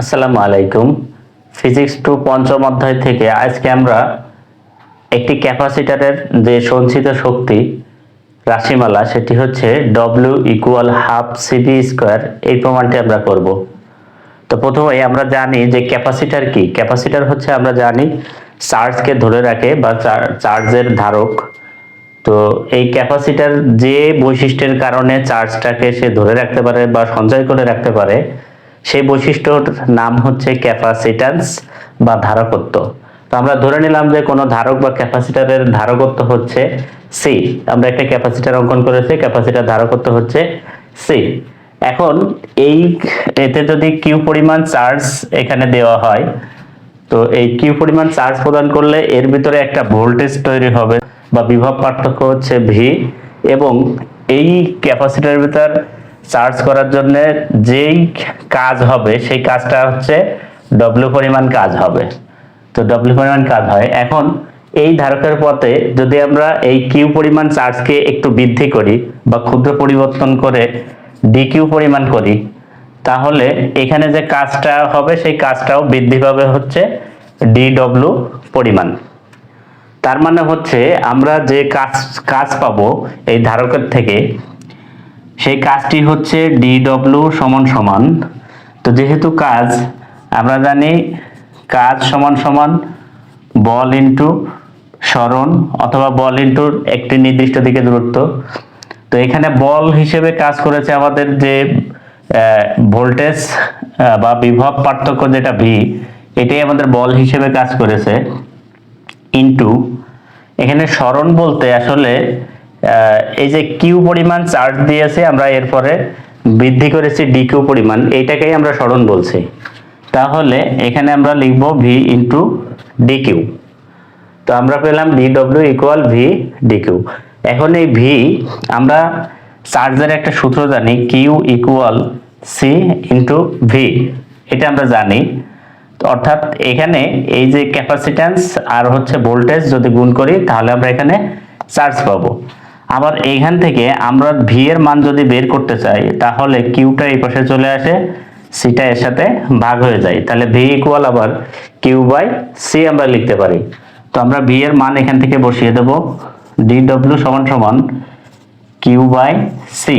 আসসালামু আলাইকুম। Physics two পঞ্চম অধ্যায় থেকে আজকে আমরা একটি ক্যাপাসিটারের যে সঞ্চিত শক্তি রাশিমালা, সেটি হচ্ছে W equal half CB square এই প্রমাণটি আমরা করব। তো প্রথমে আমরা জানি যে ক্যাপাসিটার কি। ক্যাপাসিটার হচ্ছে আমরা জানি চার্জকে ধরে রাখে বা চার্জের ধারক। তো এই ক্যাপাসিটার যে বৈশিষ্ট্যের কারণে চার্জটাকে সে ধরে রাখতে পারে বা সঞ্চয় করে রাখতে পারে সেই বৈশিষ্ট্যর নাম হচ্ছে ক্যাপাসিট্যান্স বা ধারকত্ব। তো আমরা ধরে নিলাম যে কোনো ধারক বা ক্যাপাসিটারের ধারকত্ব হচ্ছে সি আমরা একটা ক্যাপাসিটার অঙ্কন করেছি, ক্যাপাসিটার ধারকত্ব হচ্ছে সি এখন এই এতে যদি কিউ পরিমাণ চার্জ এখানে দেওয়া হয়, তো এই কিউ পরিমাণ চার্জ প্রদান করলে এর ভিতরে একটা ভোল্টেজ তৈরি হবে বা বিভব পার্থক্য হচ্ছে ভি এবং এই ক্যাপাসিটার ভিতর চার্জ করার জন্য যেই কাজ হবে, সেই কাজটা হচ্ছে ডব্লিউ পরিমাণ কাজ হবে। তো ডব্লিউ পরিমাণ কাজ হয়। এখন এই ধারকের পথে যদি আমরা এই কিউ পরিমাণ চার্জকে একটু বৃদ্ধি করি বা ক্ষুদ্র পরিবর্তন করে ডি কিউ পরিমাণ করি, তাহলে এখানে যে কাজটা হবে, সেই কাজটাও বৃদ্ধি পাবে হচ্ছে ডিডব্লিউ পরিমাণ। তার মানে হচ্ছে আমরা যে কাজ কাজ পাবো এই ধারকের থেকে সেই কাজটি হচ্ছে ডিডব্লিউ সমান সমান। তো যেহেতু কাজ, আমরা জানি কাজ সমান সমান বল ইন্টু স্মরণ অথবা বল ইন্টু একটি নির্দিষ্ট দিকে দূরত্ব। তো এখানে বল হিসেবে কাজ করেছে আমাদের যে ভোল্টেজ বা বিভব পার্থক্য যেটা ভি এটাই আমাদের বল হিসেবে কাজ করেছে। ইন্টু এখানে স্মরণ বলতে আসলে এই যে কিউ পরিমাণ চার্জ দিয়েছে আমরা এরপরে বৃদ্ধি করেছি ডি কিউ পরিমাণ, এইটাকেই আমরা স্মরণ বলছি। তাহলে এখানে আমরা লিখব ভি ইন্টু ডি কিউ তো আমরা পেলাম D W equal V D Q এখন এই ভি আমরা চার্জের একটা সূত্র জানি Q equal C into V এটা আমরা জানি। অর্থাৎ এখানে এই যে ক্যাপাসিট্যান্স আর হচ্ছে ভোল্টেজ যদি গুণ করি, তাহলে আমরা এখানে চার্জ পাবো। আবার এইখান থেকে আমরা ভি এর মান যদি বের করতে চাই, তাহলে কিউটা এই পাশে চলে আসে সিটা এর সাথে ভাগ হয়ে যায়। তাহলে ভি ইকুয়াল আবার কিউ বাই সি আমরা লিখতে পারি। তো আমরা ভি এর মান এখান থেকে বসিয়ে দেব। ডি ডব্লিউ সমান সমান Q by C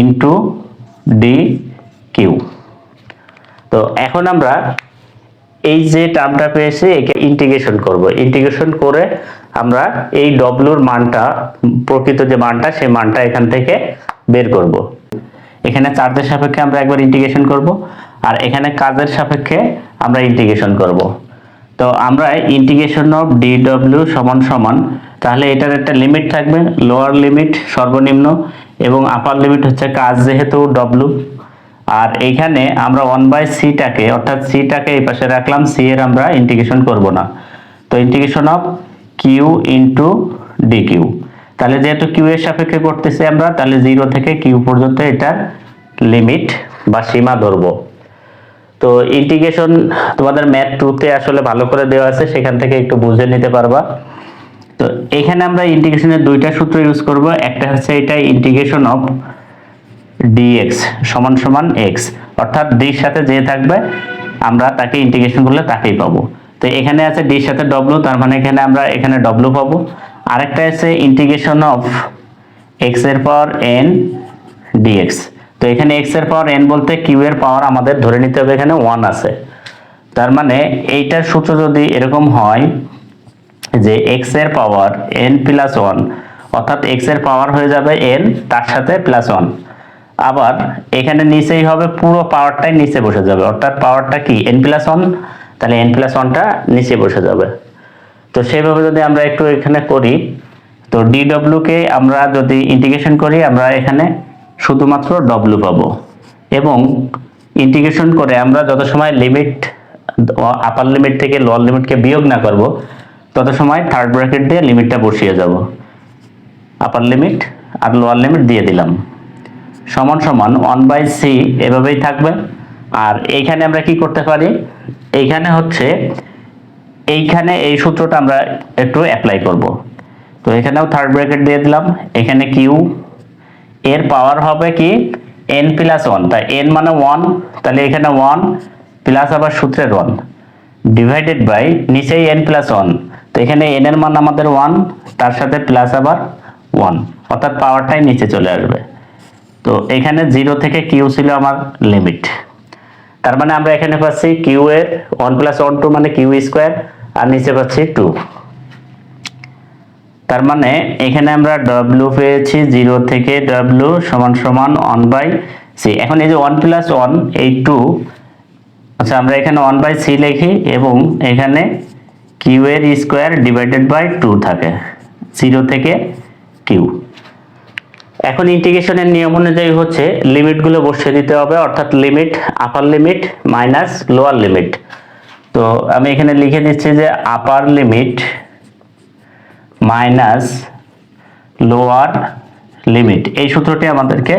into D Q তো এখন আমরা এই যে টার্মটা পেয়েছি, একে ইন্টিগ্রেশন করব। ইন্টিগ্রেশন করে আমরা এই ডব্লুর মানটা, প্রকৃত যে মানটা, সেই মানটা এখান থেকে বের করব। এখানে চার্জের সাপেক্ষে আমরা একবার ইন্টিগ্রেশন করব, আর এখানে কাজের সাপেক্ষে আমরা ইন্টিগ্রেশন করব। তো আমরা ইন্টিগ্রেশন অফ ডি ডব্লিউ সমান সমান, তাহলে এটার একটা লিমিট থাকবে লোয়ার লিমিট সর্বনিম্ন, এবং আপার লিমিট হচ্ছে কাজ যেহেতু ডব্লু আর এইখানে আমরা ওয়ান বাই সিটাকে অর্থাৎ সিটাকে এই পাশে রাখলাম সি এর আমরা ইন্টিগ্রেশন করব না। তো integration of Q into D Q তাহলে যেহেতু কিউ এর সাপেক্ষে করতেছি আমরা, তাহলে জিরো থেকে কিউ পর্যন্ত এটার লিমিট বা সীমা ধরবো। তো ইন্টিগ্রেশন তোমাদের ম্যাথ টুতে আসলে ভালো করে দেওয়া আছে, সেখান থেকে একটু বুঝে নিতে পারবা। তো এখানে আমরা ইন্টিগ্রেশনের দুইটা সূত্র ইউজ করব, একটা হচ্ছে এটা ইন্টিগ্রেশন অফ ডিএক্স সমান সমান এক্স অর্থাৎ ডির সাথে যে থাকবে, আমরা তাকে ইন্টিগ্রেশন করলে তাকেই পাবো। তো এখানে আছে ডির সাথে ডব্লু তার মানে এখানে আমরা এখানে ডব্লু পাবো। আরেকটা আছে ইন্টিগ্রেশন অফ এক্সের পাওয়ার এন ডিএক্স তো এখানে এক্সের পাওয়ার এন বলতে কিউ এর পাওয়ার আমাদের ধরে নিতে হবে, এখানে ওয়ান আছে। তার মানে এইটার সূত্র যদি এরকম হয় যে এক্সের পাওয়ার এন প্লাস ওয়ান অর্থাৎ এক্সের পাওয়ার হয়ে যাবে এন তার সাথে প্লাস ওয়ান আবার এখানে নিচেই হবে পুরো পাওয়ারটাই নিচে বসে যাবে। অর্থাৎ পাওয়ারটা কি? এন প্লাস ওয়ান তাহলে এন প্লাস ওয়ানটা নিচে বসে যাবে। তো সেইভাবে যদি আমরা একটু এখানে করি, তো কে আমরা যদি ইন্টিগ্রেশন করি, আমরা এখানে শুধুমাত্র ডব্লিউ পাবো। এবং ইন্টিগ্রেশন করে আমরা যত সময় লিমিট আপার লিমিট থেকে লোয়ার লিমিটকে বিয়োগ না করব, তত সময় থার্ড ব্র্যাকেট দিয়ে লিমিটটা বসিয়ে যাব। আপার লিমিট আর লোয়ার লিমিট দিয়ে দিলাম। সমান সমান ওয়ান বাই সি এভাবেই থাকবে। আর এইখানে আমরা কি করতে পারি? এইখানে হচ্ছে এইখানে এই সূত্রটা আমরা একটু অ্যাপ্লাই করব। তো এখানেও থার্ড ব্র্যাকেট দিয়ে দিলাম। এখানে কিউ এর পাওয়ার হবে কি? এন প্লাস ওয়ান তাই এন মানে ওয়ান তাহলে এখানে ওয়ান প্লাস আবার সূত্রের ওয়ান ডিভাইডেড বাই নিচেই এন প্লাস ওয়ান তো এখানে এন এর মান আমাদের ওয়ান তার সাথে প্লাস আবার ওয়ান অর্থাৎ পাওয়ারটাই নিচে চলে আসবে। তো এখানে জিরো থেকে কিউ ছিল আমার লিমিট তার মানে আমরা এখানে পাচ্ছি কিউ এর ওয়ান প্লাস ওয়ান টু মানে কিউ স্কোয়ার আর নিচে পাচ্ছি টু তার মানে এখানে আমরা ডব্লিউ পেয়েছি জিরো থেকে ডব্লিউ সমান সমান ওয়ান বাই সি এখন এই যে ওয়ান প্লাস ওয়ান এই টু আচ্ছা আমরা এখানে ওয়ান বাই সি লিখি এবং এখানে কিউ এর স্কোয়ার ডিভাইডেড বাই টু থাকে। জিরো থেকে কিউ এখন ইন্টিগ্রেশনের নিয়ম অনুযায়ী হচ্ছে লিমিটগুলো বসিয়ে দিতে হবে, অর্থাৎ limit upper limit minus lower limit তো আমি এখানে লিখে দিচ্ছি যে upper limit minus lower limit এই সূত্রটি আমাদেরকে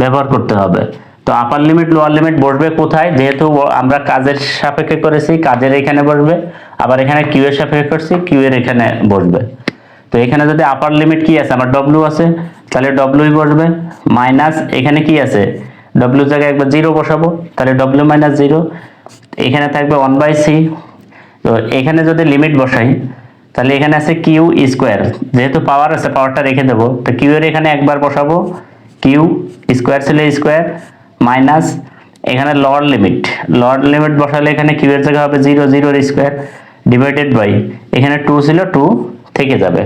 ব্যবহার করতে হবে। তো আপার লিমিট লোয়ার লিমিট বসবে কোথায়? যেহেতু আমরা কাজের সাপেক্ষে করেছি, কাজের এখানে বসবে, আবার এখানে কিউ এর সাপেক্ষে করছি কিউ এর এখানে বসবে। তো এখানে যদি আপার লিমিট কি আছে? আমার ডব্লিউ আছে, তাহলে ডব্লিউই বসবে মাইনাস এখানে কি আছে? ডব্লিউ জায়গায় একবার জিরো বসাবো, তাহলে ডব্লিউ মাইনাস জিরো এখানে থাকবে ওয়ান বাই সি তো এখানে যদি লিমিট বসাই, তাহলে এখানে আছে কিউ স্কোয়ার যেহেতু পাওয়ার আছে পাওয়ারটা রেখে দেবো। তো কিউ এর এখানে একবার বসাবো কিউ স্কোয়ার ছিল স্কোয়ার মাইনাস এখানে লর লিমিট লর লিমিট বসালে এখানে কিউ এর জায়গা হবে জিরো জিরোর স্কোয়ার ডিভাইডেড বাই এখানে টু ছিল টু থেকে যাবে।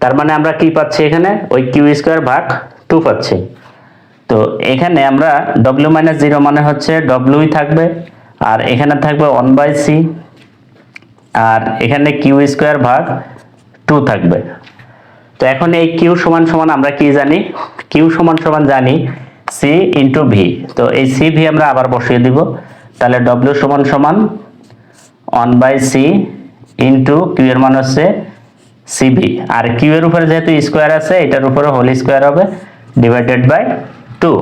তার মানে আমরা কি পাচ্ছি এখানে? ওই কিউ স্কোয়ার ভাগ টু পাচ্ছি। তো এখানে আমরা ডব্লিউ মাইনাস জিরো মানে হচ্ছে ডব্লিউই থাকবে, আর এখানে থাকবে ওয়ান বাই সি আর এখানে কিউ স্কোয়ার ভাগ টু থাকবে। তো এখন এই কিউ সমান সমান আমরা কি জানি? কিউ সমান সমান জানি সি ইন্টু ভি তো এই সি ভি আমরা আবার বসিয়ে দিব। তাহলে ডব্লিউ সমান সমান one by C into Q এর মান হচ্ছে সিবি আর কিউ এর উপরে যেহেতু স্কোয়ার আছে, এটার উপরে হোল স্কোয়ার হবে ডিভাইডেড বাই টু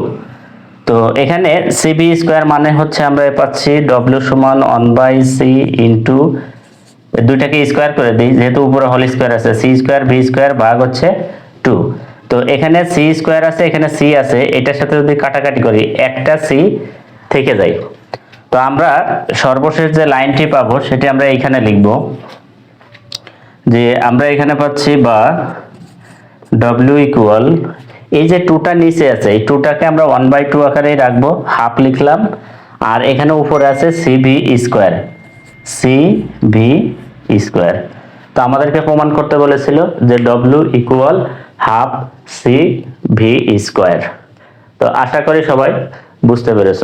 তো এখানে সিবি স্কোয়ার মানে হচ্ছে আমরা পাচ্ছি ডব্লিউ সমান ওয়ান বাই সি ইন্টু দুইটাকে স্কোয়ার করে দিই, যেহেতু উপরে হোল স্কোয়ার আছে সি স্কোয়ার ভি স্কোয়ার ভাগ হচ্ছে টু তো এখানে সি স্কোয়ার আছে, এখানে সি আছে, এটার সাথে যদি কাটাকাটি করি, একটা সি থেকে যায়। তো আমরা সর্বশেষ যে লাইনটি পাবো, সেটি আমরা এইখানে লিখব। যে আমরা এখানে পাচ্ছি বা ডব্লিউ ইকুয়াল এই যে টুটা নিচে আছে, এই টুটাকে আমরা ওয়ান বাই টু আকারেই রাখব হাফ লিখলাম, আর এখানে উপরে আছে C V square C V square তো আমাদেরকে প্রমাণ করতে বলেছিল যে W equal half C V square তো আশা করি সবাই বুঝতে পেরেছ।